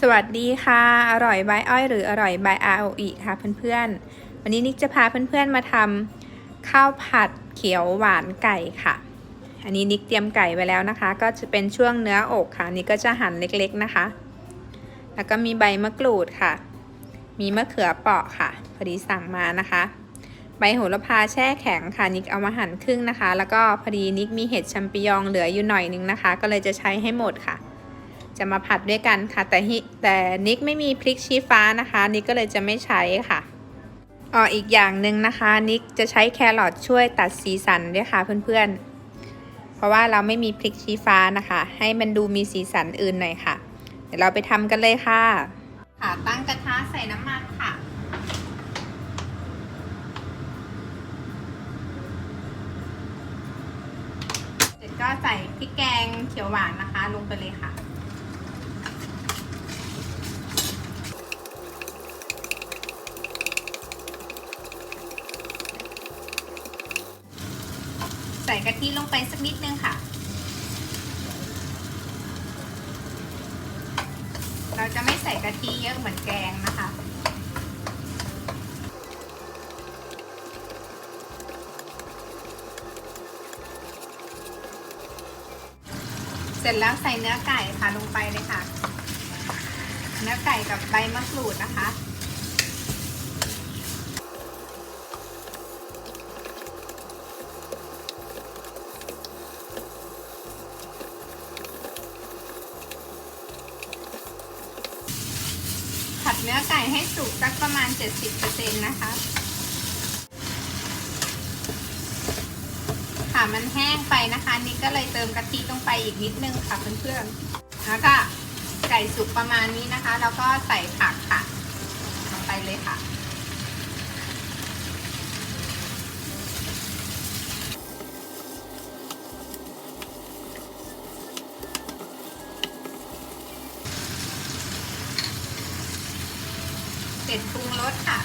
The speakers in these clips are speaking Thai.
สวัสดีค่ะ อร่อยบายอ้อยหรืออร่อยบาย ROE ค่ะเพื่อนๆ วันนี้นิกจะพาเพื่อนๆมาทำข้าวผัดเขียวหวานไก่ค่ะ อันนี้นิกเตรียมไก่ไว้แล้วนะคะ ก็จะเป็นช่วงเนื้ออกค่ะนี่ก็จะหั่นเล็กๆนะคะ แล้วก็มีใบมะกรูดค่ะ มีมะเขือเปราะค่ะ พอดีสั่งมานะคะ ใบโหระพาแช่แข็งค่ะนิกเอามาหั่นครึ่งนะคะ แล้วก็พอดีนิกมีเห็ดแชมปิญองเหลืออยู่หน่อยนึงนะคะ ก็เลยจะใช้ให้หมดค่ะ จะมาผัดด้วยกันค่ะ แต่ฮิแต่นิกไม่มีพริกชี้ฟ้านะคะ นิกก็เลยจะไม่ใช้ค่ะอ๋ออีกอย่างหนึ่งนะคะ นิกจะใช้แครอทช่วยตัดสีสันด้วยค่ะเพื่อนๆ เพราะว่าเราไม่มีพริกชี้ฟ้านะคะ ให้มันดูมีสีสันอื่นหน่อยค่ะ เดี๋ยวเราไปทำกันเลยค่ะ ค่ะตั้งกระทะใส่น้ำมันค่ะเสร็จก็ใส่พริกแกงเขียวหวานนะคะ ลงไปเลยค่ะ ใส่กะทิลงไปสักนิดนึงค่ะ เราจะไม่ใส่กะทิเยอะเหมือนแกงนะคะเสร็จแล้วใส่เนื้อไก่ค่ะลงไปเลยค่ะ เนื้อไก่กับใบมะกรูดนะคะ ผัดเนื้อ ไก่ให้สุกสักประมาณ 70%นะคะค่ะมันแห้งไปนะคะ นี่ก็เลยเติมกะทิลงไปอีกนิดนึงค่ะเพื่อนๆแล้วก็ไก่สุกประมาณนี้นะคะ แล้วก็ใส่ผักค่ะลงไปเลยค่ะ เสร็จปรุงรสค่ะ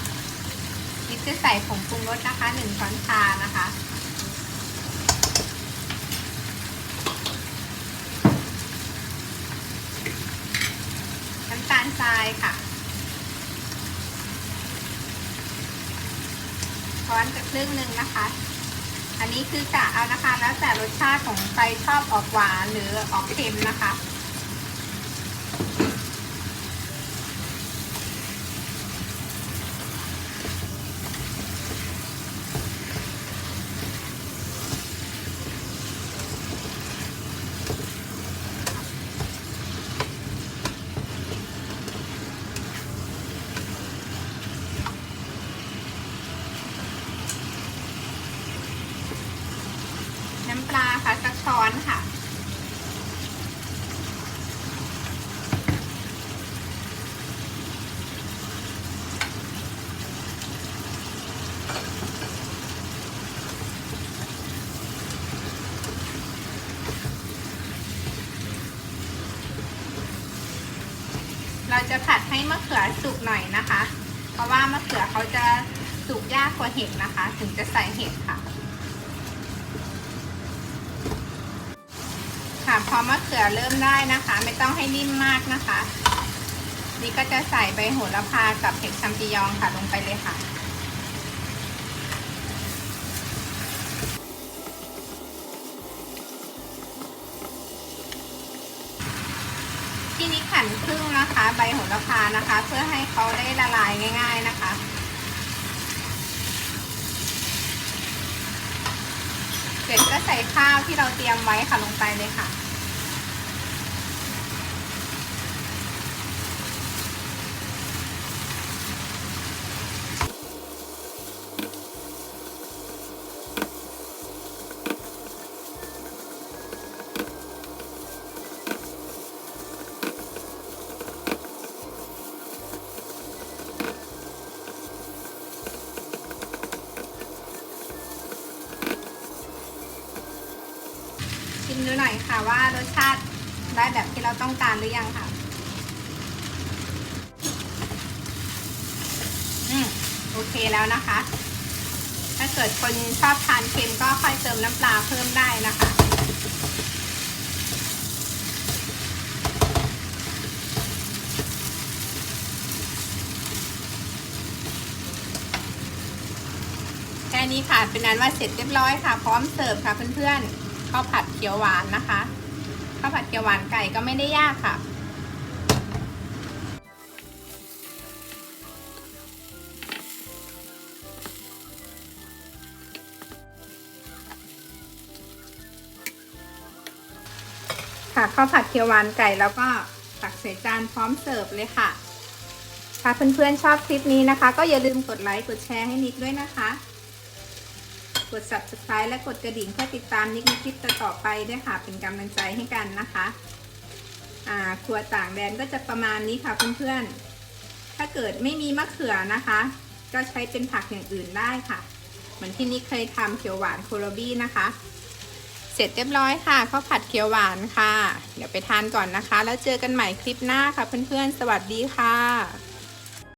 นิดจะใส่ผงปรุงรสนะคะหนึ่งช้อนชานะคะน้ำตาลทรายค่ะช้อนกับครึ่งหนึ่งนะคะ อันนี้คือกะเอานะคะ แล้วแต่รสชาติของใครชอบออกหวานหรือออกเค็มนะคะ ปลาค่ะสักช้อนค่ะ เราจะผัดให้มะเขือสุกหน่อยนะคะ เพราะว่ามะเขือเขาจะสุกยากกว่าเห็ดนะคะ ถึงจะใส่เห็ดค่ะ ค่ะ พอมะเขือเริ่มได้นะคะ ไม่ต้องให้นิ่มมากนะคะ นี่ก็จะใส่ใบโหระพากับเห็ดแชมปิญองค่ะลงไปเลยค่ะที่นี้ขันครึ่งนะคะ ใบโหระพานะคะ เพื่อให้เขาได้ละลายง่าย ๆนะคะ เสร็จก็ใส่ข้าวที่เราเตรียมไว้ค่ะลงไปเลยค่ะ ดูหน่อยค่ะว่ารสชาติได้แบบที่เราต้องการหรือยังค่ะอืมโอเคแล้วนะคะ ถ้าเกิดคนชอบทานเค็มก็ค่อยเติมน้ำปลาเพิ่มได้นะคะแค่นี้ค่ะเป็นนั้นว่าเสร็จเรียบร้อยค่ะ พร้อมเสิร์ฟค่ะเพื่อนๆ ข้าวผัดเขียวหวานนะคะข้าวผัดเขียวหวานไก่ก็ไม่ได้ยากค่ะ ค่ะข้าวผัดเขียวหวานไก่แล้วก็ตักใส่จานพร้อมเสิร์ฟเลยค่ะถ้าเพื่อนๆชอบคลิปนี้นะคะ ก็อย่าลืมกดไลค์กดแชร์ให้นิกด้วยนะคะ กด subscribe และกดกระดิ่งเพื่อติดตามนิกในคลิปต่อไปด้วยค่ะ เป็นกำลังใจให้กันนะคะอ่าครัวต่างแดนก็จะประมาณนี้ค่ะเพื่อนๆ ถ้าเกิดไม่มีมะเขือนะคะ ก็ใช้เป็นผักอย่างอื่นได้ค่ะ เหมือนที่นิกเคยทำเขียวหวานโคโรบี้นะคะ เสร็จเรียบร้อยค่ะข้าวผัดเขียวหวานค่ะ เดี๋ยวไปทานก่อนนะคะ แล้วเจอกันใหม่คลิปหน้าค่ะเพื่อนๆ สวัสดีค่ะ